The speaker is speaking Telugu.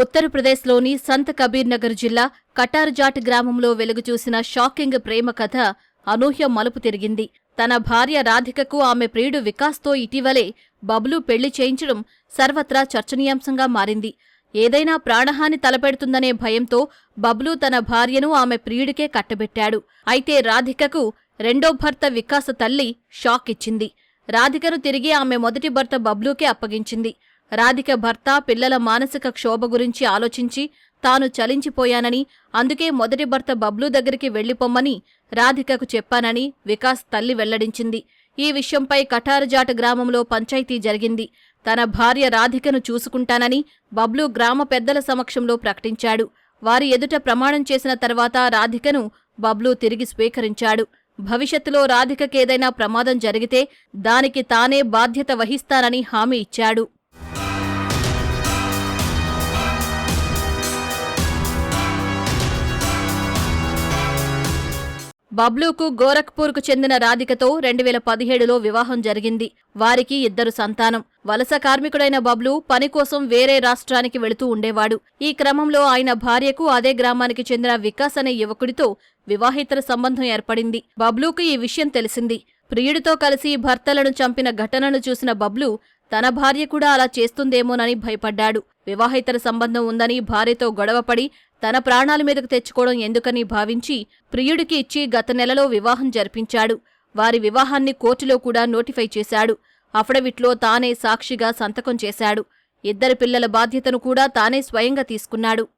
ఉత్తరప్రదేశ్లోని సంత్ కబీర్ నగర్ జిల్లా కటార్జాట్ గ్రామంలో వెలుగుచూసిన షాకింగ్ ప్రేమ కథ అనూహ్య మలుపు తిరిగింది. తన భార్య రాధికకు ఆమె ప్రియుడు వికాస్తో ఇటీవలే బబ్లు పెళ్ళి చేయించడం సర్వత్రా చర్చనీయాంశంగా మారింది. ఏదైనా ప్రాణహాని తలపెడుతుందనే భయంతో బబ్లు తన భార్యను ఆమె ప్రియుడికే కట్టబెట్టాడు. అయితే రాధికకు రెండో భర్త వికాస తల్లి షాక్ ఇచ్చింది రాధికను తిరిగి ఆమె మొదటి భర్త బబ్లూకే అప్పగించింది. రాధిక భర్త పిల్లల మానసిక క్షోభ గురించి ఆలోచించి తాను చలించిపోయానని అందుకే మొదటి భర్త బబ్లూ దగ్గరికి వెళ్ళిపోమ్మని రాధికకు చెప్పానని వికాస్ తల్లి వెల్లడించింది. ఈ విషయంపై కఠారజాట గ్రామంలో పంచాయతీ జరిగింది. తన భార్య రాధికను చూసుకుంటానని బబ్లూ గ్రామ పెద్దల సమక్షంలో ప్రకటించాడు. వారి ఎదుట ప్రమాణం చేసిన తర్వాత రాధికను బబ్లూ తిరిగి స్వీకరించాడు. భవిష్యత్తులో రాధికకేదైనా ప్రమాదం జరిగితే దానికి తానే బాధ్యత వహిస్తానని హామీ ఇచ్చాడు. బబ్లూకు గోరఖ్పూర్కు చెందిన రాధికతో రెండు వేల పదిహేడులో వివాహం జరిగింది. వారికి ఇద్దరు సంతానం. వలస కార్మికుడైన బబ్లు పని కోసం వేరే రాష్ట్రానికి వెళుతూ ఉండేవాడు. ఈ క్రమంలో ఆయన భార్యకు అదే గ్రామానికి చెందిన వికాస్ అనే యువకుడితో వివాహేతర సంబంధం ఏర్పడింది. బబ్లూకు ఈ విషయం తెలిసింది. ప్రియుడితో కలిసి భర్తలను చంపిన ఘటనను చూసిన బబ్లు తన భార్య కూడా అలా చేస్తుందేమోనని భయపడ్డాడు. వివాహేతర సంబంధం ఉందని భార్యతో గొడవపడి తన ప్రాణాల మీదకు తెచ్చుకోవడం ఎందుకని భావించి ప్రియుడికి ఇచ్చి గత నెలలో వివాహం జరిపించాడు. వారి వివాహాన్ని కోర్టులో కూడా నోటిఫై చేశాడు. అఫడవిట్లో తానే సాక్షిగా సంతకం చేశాడు. ఇద్దరి పిల్లల బాధ్యతను కూడా తానే స్వయంగా తీసుకున్నాడు.